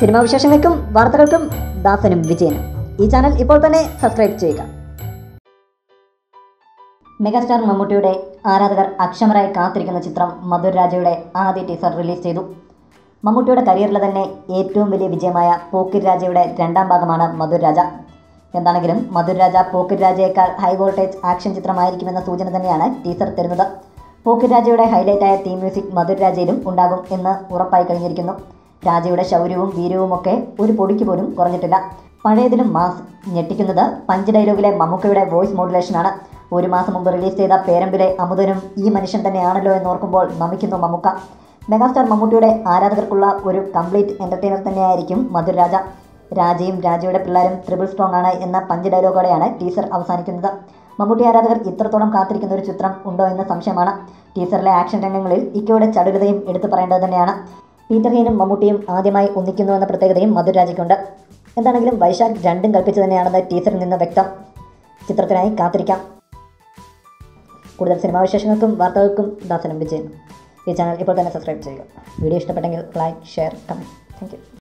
Cinema വിശേഷങ്ങൾക്കും വാർത്തകൾക്കും ദാസനും വിജയനും. ഈ ചാനൽ ഇപ്പോൾ തന്നെ സബ്സ്ക്രൈബ് ചെയ്യുക. മെഗാസ്റ്റാർ മമ്മൂട്ടിയുടെ ആരാധകർ അക്ഷമരായി കാത്തിരിക്കുന്ന ചിത്രം മധുർ രാജയുടെ ആദ്യ ടീസർ റിലീസ് ചെയ്തു. മമ്മൂട്ടിയുടെ കരിയറിലെ തന്നെ ഏറ്റവും വലിയ വിജയമായ പോക്കിർ രാജയുടെ രണ്ടാം ഭാഗമാണ് മധുർ രാജ. എന്താണെങ്കിലും മധുർ രാജ പോക്കിർ രാജയേക്കാൾ ഹൈ വോൾട്ടേജ് ആക്ഷൻ ചിത്രമായിരിക്കുമെന്ന സൂചന തന്നെയാണ് ടീസർ തരുന്നത്. പോക്കിർ രാജയുടെ ഹൈലൈറ്റായ തീം മ്യൂസിക് മധുർ രാജയിലും ഉണ്ടാകും എന്ന് ഉറപ്പായി കഴിഞ്ഞിരിക്കുന്നു. രാജയുടെ ശൗര്യവും വീര്യവും ഒക്കെ ഒരു പൊടിക്ക് പോലും കുറഞ്ഞിട്ടില്ല. പഴയതിലും മാസ് ഞെട്ടിക്കുന്നത് പഞ്ച് ഡയലോഗിലെ മമ്മൂക്കയുടെ വോയിസ് മോഡുലേഷനാണ് ഒരു മാസം മുമ്പ് റിലീസ് ചെയ്ത പേരമ്പിലെ അമുദനും ഈ മനുഷ്യൻ തന്നെയാണല്ലോ എന്നോർക്കുമ്പോൾ നമിക്കുന്നു മമ്മൂക്ക. മെഗാസ്റ്റാർ മമ്മൂട്ടിയുടെ ആരാധകർക്കുള്ള ഒരു കംപ്ലീറ്റ് എന്റർടൈനർ തന്നെയായിരിക്കും മധുര രാജ. രാജയും രാജയുടെ പിള്ളേരും ട്രിപ്പിൾ സ്ട്രോങ് ആണ് എന്ന പഞ്ച് ഡയലോഗോടെയാണ് ടീസർ അവസാനിക്കുന്നത്. മമ്മൂട്ടി ആരാധകർ ഇത്രത്തോളം കാത്തിരിക്കുന്ന ഒരു ചിത്രം ഉണ്ടോ എന്ന സംശയമാണ്. ടീസറിലെ ആക്ഷൻ രംഗങ്ങളിൽ ഇക്കയുടെ ചടുലതയും എടുത്തു പറയേണ്ടത് തന്നെയാണ്. പീറ്റർ ഹീനും മമ്മൂട്ടിയും ആദ്യമായി ഒന്നിക്കുന്നു എന്ന പ്രത്യേകതയും മധുരാജയ്ക്കുണ്ട് എന്താണെങ്കിലും വൈശാഖ് രണ്ടും കൽപ്പിച്ചു തന്നെയാണെന്ന് ടീസറിൽ നിന്ന് വ്യക്തം. ചിത്രത്തിനായി കാത്തിരിക്കാം. കൂടുതൽ സിനിമാ വിശേഷങ്ങൾക്കും വാർത്തകൾക്കും ദാസനം വിജയൻ. ഈ ചാനൽ ഇപ്പോൾ തന്നെ സബ്സ്ക്രൈബ് ചെയ്യുക. വീഡിയോ ഇഷ്ടപ്പെട്ടെങ്കിൽ ലൈക്ക് ഷെയർ കമന്റ് താങ്ക്